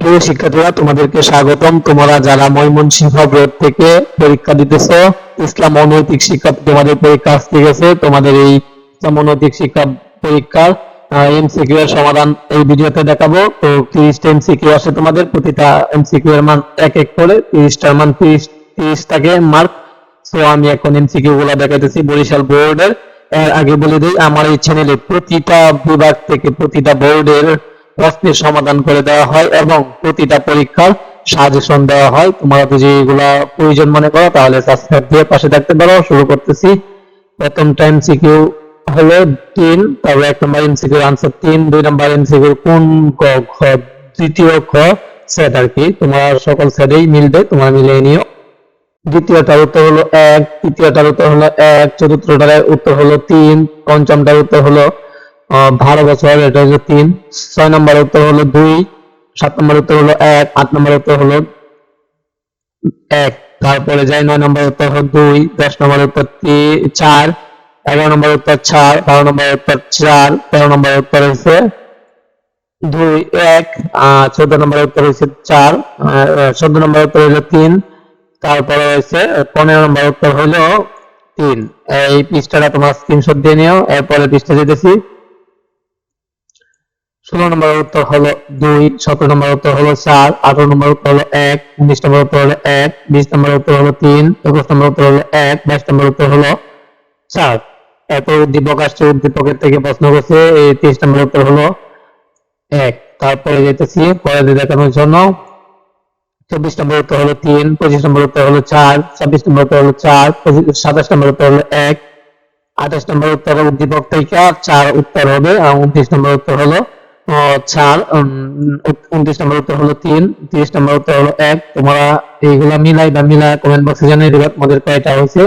প্রিয় শিক্ষার্থীরা, তোমাদেরকে স্বাগতম। তোমরা যারা ময়মনসিংহ বোর্ড থেকে পরীক্ষা দিতেছ, ইসলাম অনৈতিক শিক্ষা তোমাদের পরীক্ষা আসতে গেছে। তোমাদের এই ইসলাম অনৈতিক শিক্ষা পরীক্ষার এমসিকিউ এর সমাধান এই ভিডিওতে দেখাবো। তো এমসিকিউ আছে তোমাদের, প্রতিটা এমসিকিউ এর মান এক এক করে, তিরিশটার মান তিরিশ তিরিশ থাকে মার্ক সো আমি এখন এমসিকিউ গুলা দেখাইতেছি বরিশাল বোর্ডের এর। আগে বলে দিই, আমার এই চ্যানেলে প্রতিটা বিভাগ থেকে প্রতিটা বোর্ডের প্রশ্নের সমাধান করে দেওয়া হয় এবং প্রতিটা পরীক্ষার সাজেশন দেওয়া হয়। তোমরা যদি এগুলা প্রয়োজন মনে করো, তাহলে সাবস্ক্রাইব দিয়ে পাশে থাকতে পারো। শুরু করতেছি। প্রথম টাইম সিকিউ হলো তিন, তারপর এক নম্বর এমসিকিউ আনসার তিন, দুই নম্বর এমসিকিউ কোন ক, খ তৃতীয় খ সেট আর কি। তোমার সকল সেটেই মিলবে, তোমরা মিলিয়ে নিও। দ্বিতীয়টার উত্তর হলো এক, তৃতীয়টার উত্তর হলো এক, চতুর্থটার উত্তর হলো তিন, পঞ্চমটার উত্তর হলো বারো বছর এটা হলো তিন ছয় নম্বর উত্তর হলো দুই সাত নম্বর উত্তর হলো এক আট নম্বর উত্তর হলো এক তারপরে যাই নয় নম্বর উত্তর হলো দুই দশ নম্বর উত্তর চার এগারো নম্বর উত্তর চার বারো নম্বর উত্তর চার তেরো নম্বর উত্তর হচ্ছে দুই এক চোদ্দ নম্বর উত্তর হচ্ছে চার চোদ্দ নম্বর উত্তর হলো তিন তারপরে হচ্ছে পনেরো নম্বর উত্তর হলো তিন এই পৃষ্ঠাটা তোমার স্ক্রিনশট দিয়ে নিও এরপরে পৃষ্ঠা যেতেছি ষোলো নম্বর উত্তর হলো দুই সতেরো নম্বর উত্তর হলো চার আঠারো নম্বর উত্তর হলো এক উনিশ নম্বর উত্তর হলো এক বিশ নম্বর উত্তর হলো তিন একুশ নম্বর উত্তর হলো এক বাইশ নম্বর উত্তর হলো চার এত উদ্দীপক আসছে উদ্দীপকের থেকে প্রশ্ন করছে এই তেইশ নম্বর উত্তর হলো এক তারপরে যেতেছি পরে দেখানোর জন্য চব্বিশ নম্বর উত্তর হলো তিন পঁচিশ নম্বর উত্তর হলো চার ছাব্বিশ নম্বর উত্তর হলো চার সাতাশ নম্বর উত্তর হলো এক আঠাশ নম্বর উত্তর উদ্দীপক থেকে চার উত্তর হবে আর উনত্রিশ নম্বর উত্তর হলো চার উনত্রিশ নম্বর উত্তর হলো তিন, তিরিশ নম্বর উত্তর হলো এক, তোমরা এইগুলা মিলাই বা মিলাই কমেন্ট বক্সে জানিয়ে দেবে তোমাদের কয়টা হয়েছে।